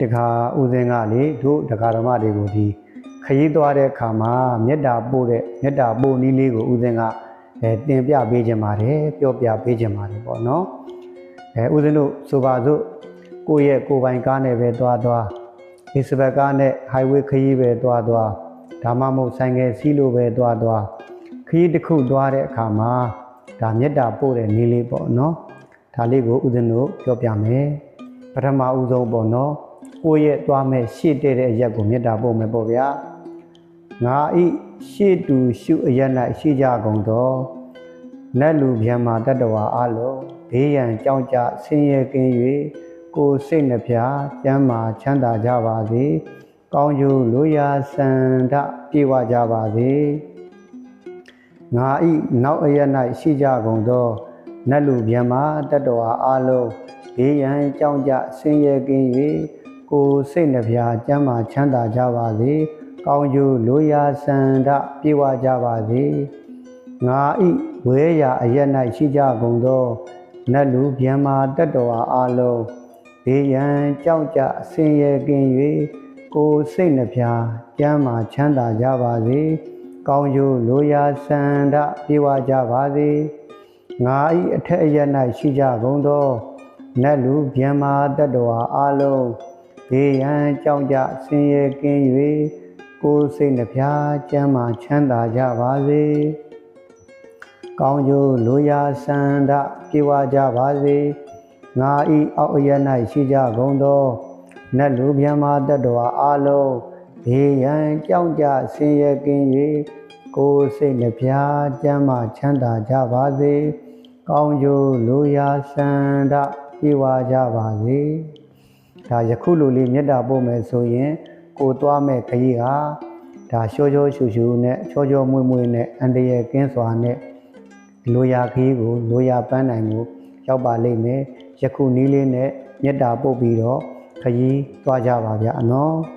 တခါဦးစင်းကလေတို့ဒကာဓမ္မတွေကိုဒီခရီးသွားတဲ့အခါမှာမေတ္တာပို့တဲ့မေတ္တာပို့နည်းလေးကိုဦးစင်းကအဲတင်ပြပေးခြင်းပါတယ်ပြောပြပေးခြင်းပါတယ်ပေါ့နော်အဲဦးစင်းတို့ဆိုပါစို့ကိုယ့်ရဲ့ကိုယ်ပိုင်ကားနဲ့ပဲသွားသွားဒီစပတ်ကားနဲ့ highway ခရီးပဲသွားသွားဒါမှမဟုတ်ဆိုင်ငယ်စီးလို့ပဲသွားသွားခရီးတစ်ခုသွားတဲ့အခါမှာဒါမေတ္တာပို့တဲ့နည်းလေးပေါ့နော်ဒါလေးကိုဦးဇင်းတို့ပြောပြမယ်ပထမဦးဆုံးပေါ့နော် ကိုယ့်ရဲ့သွားမဲ့ရှေ့တဲ့တဲ့အရက်ကိုမေတ္တာပို့မယ်ပေါ့ဗျာငါဤရှေ့တူရှုအရက်၌ရှိကြကုန်သောနတ်လူဗျံမာတတ္တဝါအလုံးဘေးရန်ကြောင်းကြဆင်းရဲကင်း၍ကိုယ်စိတ်နှဖျားကျမ်းမာချမ်းသာကြပါစေကောင်းကျိုးလိုရာဆန္ဒပြေဝကြပါစေငါဤနောက်အရ၌ရှိကြကုန်သောနတ်လူဗျမတတ္တဝါအလုံးဘေးရန်ကြောင်းကြဆင်းရဲကင်း၍ ကိုယ်စိတ်နှဖျားကျမ်းမာချမ်းသာကြပါစေကောင်းကျိုးလိုရာဆန္ဒပြေဝကြပါစေငါဤဝဲရာအရ၌ရှိကြကုန်သောနတ်လူဗျမတတ္တဝါအလုံးဘေးရန်ကြောင်းကြဆင်းရဲကင်း၍ကိုယ်စိတ်နှဖျားကျမ်းမာချမ်းသာကြပါစေကောင်းကျိုးလိုရာဆန္ဒပြေဝကြပါစေငါဤအထက်အရ၌ရှိကြကုန်သောနတ်လူဗျမ္မာတတ္တဝါအလုံး ဘေးရန်ကြောင်းကြဆင်းရဲကင်း၍ကိုယ်စိတ်နှဖျားကျမ်းမာချမ်းသာကြပါစေကောင်းကျိုးလိုရာဆန္ဒပြေဝကြပါစေငါဤအောက်အရ၌ရှိကြကုန်သောနတ်လူဗျမ္မာတတ္တဝါအလုံးဘေးရန်ကြောင်းကြဆင်းရဲကင်း၍ကိုယ်စိတ်နှဖျားကျမ်းမာချမ်းသာကြပါစေ။ကောင်းကျိုးလိုရာဆန္ဒပြေဝကြပါစေ။ ဒါယခုလိုလေးမေတ္တာပို့မယ်ဆိုရင် ကိုသွားမဲ့ခရီးကဒါရှောရှောရှူရှူနဲ့ချောချောမွေ့မွေ့နဲ့အန္တရာယ်ကင်းစွာနဲ့လိုရာခရီးကိုလိုရာပန်းနိုင်ကိုရောက်ပါလိမ့်မယ်။ယခုနည်းလေးနဲ့မေတ္တာပို့ပြီးတော့ခရီးသွားကြပါဗျာအနော်။